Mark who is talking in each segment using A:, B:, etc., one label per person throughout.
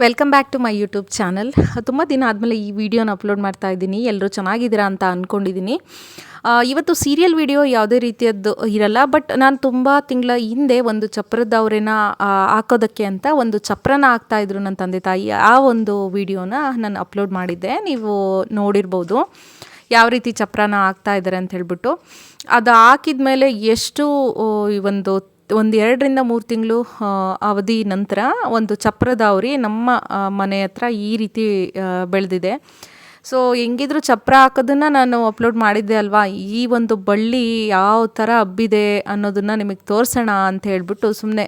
A: Welcome back to my YouTube channel ತುಂಬ ದಿನ ಆದಮೇಲೆ ಈ ವಿಡಿಯೋನ ಅಪ್ಲೋಡ್ ಮಾಡ್ತಾ ಇದ್ದೀನಿ. ಎಲ್ಲರೂ ಚೆನ್ನಾಗಿದ್ದೀರಾ ಅಂತ ಅಂದ್ಕೊಂಡಿದ್ದೀನಿ ಇವತ್ತು ಸೀರಿಯಲ್ ವಿಡಿಯೋ ಯಾವುದೇ ರೀತಿಯದ್ದು ಇರಲ್ಲ ಬಟ್ ನಾನು ತುಂಬ ತಿಂಗಳ ಹಿಂದೆ ಒಂದು ಚಪ್ರದ ಅವ್ರೇನ ಹಾಕೋದಕ್ಕೆ ಅಂತ ಒಂದು ಚಪ್ರನ ಹಾಕ್ತಾಯಿದ್ರು ನನ್ನ ತಂದೆ ತಾಯಿ. ಆ ಒಂದು ವಿಡಿಯೋನ ನಾನು ಅಪ್ಲೋಡ್ ಮಾಡಿದ್ದೆ. ನೀವು ನೋಡಿರ್ಬೋದು ಯಾವ ರೀತಿ ಚಪ್ರನ ಹಾಕ್ತಾ ಇದ್ದಾರೆ ಅಂತ ಹೇಳ್ಬಿಟ್ಟು. ಅದು ಹಾಕಿದ ಮೇಲೆ ಎಷ್ಟು ಈ ಒಂದು ಒಂದು ಎರಡರಿಂದ ಮೂರು ತಿಂಗಳು ಅವಧಿ ನಂತರ ಒಂದು ಚಪ್ರದಾವರಿ ನಮ್ಮ ಮನೆ ಹತ್ರ ಈ ರೀತಿ ಬೆಳೆದಿದೆ. ಸೊ ಹೆಂಗಿದ್ರು ಚಪ್ರ ಹಾಕೋದನ್ನು ನಾನು ಅಪ್ಲೋಡ್ ಮಾಡಿದ್ದೆ ಅಲ್ವಾ? ಈ ಒಂದು ಬಳ್ಳಿ ಯಾವ ಥರ ಹಬ್ಬಿದೆ ಅನ್ನೋದನ್ನು ನಿಮಗೆ ತೋರಿಸೋಣ ಅಂತ ಹೇಳಿಬಿಟ್ಟು ಸುಮ್ಮನೆ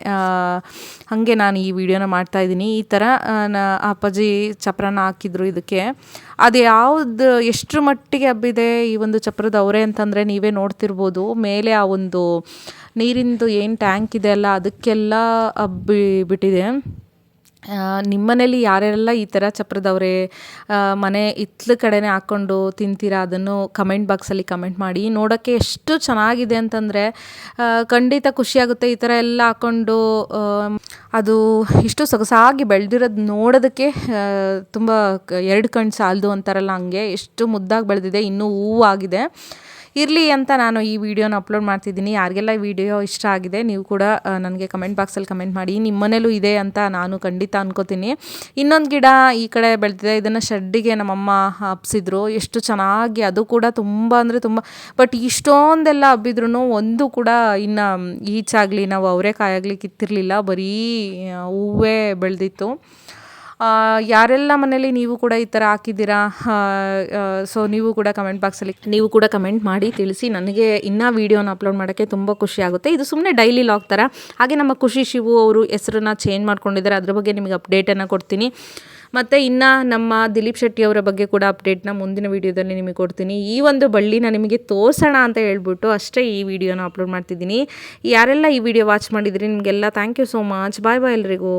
A: ಹಾಗೆ ನಾನು ಈ ವಿಡಿಯೋನ ಮಾಡ್ತಾ ಇದ್ದೀನಿ. ಈ ಥರ ಅಪ್ಪಾಜಿ ಚಪ್ರನ ಹಾಕಿದ್ರು ಇದಕ್ಕೆ. ಅದು ಯಾವ್ದು, ಎಷ್ಟರ ಮಟ್ಟಿಗೆ ಹಬ್ಬಿದೆ ಈ ಒಂದು ಚಪ್ರದ ಅವರೆ ಅಂತಂದರೆ ನೀವೇ ನೋಡ್ತಿರ್ಬೋದು. ಮೇಲೆ ಆ ಒಂದು ನೀರಿಂದು ಏನು ಟ್ಯಾಂಕ್ ಇದೆ ಅಲ್ಲ, ಅದಕ್ಕೆಲ್ಲ ಹಬ್ಬಿ ಬಿಟ್ಟಿದೆ. ನಿಮ್ಮನೇಲಿ ಯಾರ್ಯಾರೆಲ್ಲ ಈ ಥರ ಚಪ್ರದವ್ರೆ ಮನೆ ಹಿತ್ಲ ಕಡೆನೇ ಹಾಕ್ಕೊಂಡು ತಿಂತೀರಾ? ಅದನ್ನು ಕಮೆಂಟ್ ಬಾಕ್ಸಲ್ಲಿ ಕಮೆಂಟ್ ಮಾಡಿ. ನೋಡೋಕ್ಕೆ ಎಷ್ಟು ಚೆನ್ನಾಗಿದೆ ಅಂತಂದರೆ ಖಂಡಿತ ಖುಷಿಯಾಗುತ್ತೆ ಈ ಥರ ಎಲ್ಲ ಹಾಕ್ಕೊಂಡು ಅದು ಇಷ್ಟು ಸೊಗಸಾಗಿ ಬೆಳೆದಿರೋದು ನೋಡೋದಕ್ಕೆ ತುಂಬ ಎರಡು ಕಣ್ಣು ಸಾಲದು ಅಂತಾರಲ್ಲ ಹಂಗೆ. ಎಷ್ಟು ಮುದ್ದಾಗಿ ಬೆಳೆದಿದೆ, ಇನ್ನೂ ಹೂವಾಗಿದೆ. ಇರಲಿ ಅಂತ ನಾನು ಈ ವಿಡಿಯೋನ ಅಪ್ಲೋಡ್ ಮಾಡ್ತಿದ್ದೀನಿ. ಯಾರಿಗೆಲ್ಲ ವಿಡಿಯೋ ಇಷ್ಟ ಆಗಿದೆ, ನೀವು ಕೂಡ ನನಗೆ ಕಮೆಂಟ್ ಬಾಕ್ಸಲ್ಲಿ ಕಮೆಂಟ್ ಮಾಡಿ. ನಿಮ್ಮ ಮನೇಲೂ ಇದೆ ಅಂತ ನಾನು ಖಂಡಿತ ಅನ್ಕೋತೀನಿ. ಇನ್ನೊಂದು ಗಿಡ ಈ ಕಡೆ ಬೆಳೆದಿದೆ. ಇದನ್ನು ಶೆಡ್ಡಿಗೆ ನಮ್ಮಮ್ಮ ಹಬ್ಸಿದ್ರು. ಎಷ್ಟು ಚೆನ್ನಾಗಿ ಅದು ಕೂಡ ತುಂಬ ಅಂದರೆ ತುಂಬ ಬಟ್ ಇಷ್ಟೊಂದೆಲ್ಲ ಹಬ್ಬಿದ್ರು ಒಂದು ಕೂಡ ಇನ್ನು ಈಚಾಗಲಿ ನಾವು ಅವರೆಕಾಯಾಗಲಿ ಕಿತ್ತಿರಲಿಲ್ಲ. ಬರೀ ಹೂವೇ ಬೆಳೆದಿತ್ತು. ಯಾರೆಲ್ಲ ಮನೇಲಿ ನೀವು ಕೂಡ ಈ ಥರ ಹಾಕಿದ್ದೀರಾ? ಸೊ ನೀವು ಕೂಡ ಕಮೆಂಟ್ ಬಾಕ್ಸಲ್ಲಿ ನೀವು ಕೂಡ ಕಮೆಂಟ್ ಮಾಡಿ, ತಿಳಿಸಿ. ನನಗೆ ಇನ್ನೂ ವೀಡಿಯೋನ ಅಪ್ಲೋಡ್ ಮಾಡೋಕ್ಕೆ ತುಂಬ ಖುಷಿ ಆಗುತ್ತೆ. ಇದು ಸುಮ್ಮನೆ ಡೈಲಿ ಲಾಗ್ ಥರ. ಹಾಗೆ ನಮ್ಮ ಖುಷಿ ಶಿವು ಅವರು ಹೆಸರನ್ನ ಚೇಂಜ್ ಮಾಡ್ಕೊಂಡಿದ್ದಾರೆ. ಅದ್ರ ಬಗ್ಗೆ ನಿಮಗೆ ಅಪ್ಡೇಟನ್ನು ಕೊಡ್ತೀನಿ. ಮತ್ತು ಇನ್ನು ನಮ್ಮ ದಿಲೀಪ್ ಶೆಟ್ಟಿ ಅವರ ಬಗ್ಗೆ ಕೂಡ ಅಪ್ಡೇಟ್ನ ಮುಂದಿನ ವೀಡಿಯೋದಲ್ಲಿ ನಿಮಗೆ ಕೊಡ್ತೀನಿ. ಈ ಒಂದು ಬಳ್ಳಿನ ನಿಮಗೆ ತೋರಿಸೋಣ ಅಂತ ಹೇಳ್ಬಿಟ್ಟು ಅಷ್ಟೇ ಈ ವಿಡಿಯೋನ ಅಪ್ಲೋಡ್ ಮಾಡ್ತಿದ್ದೀನಿ. ಯಾರೆಲ್ಲ ಈ ವಿಡಿಯೋ ವಾಚ್ ಮಾಡಿದ್ರಿ, ನಿಮಗೆಲ್ಲ thank you so much bye bye ಎಲ್ರಿಗೂ.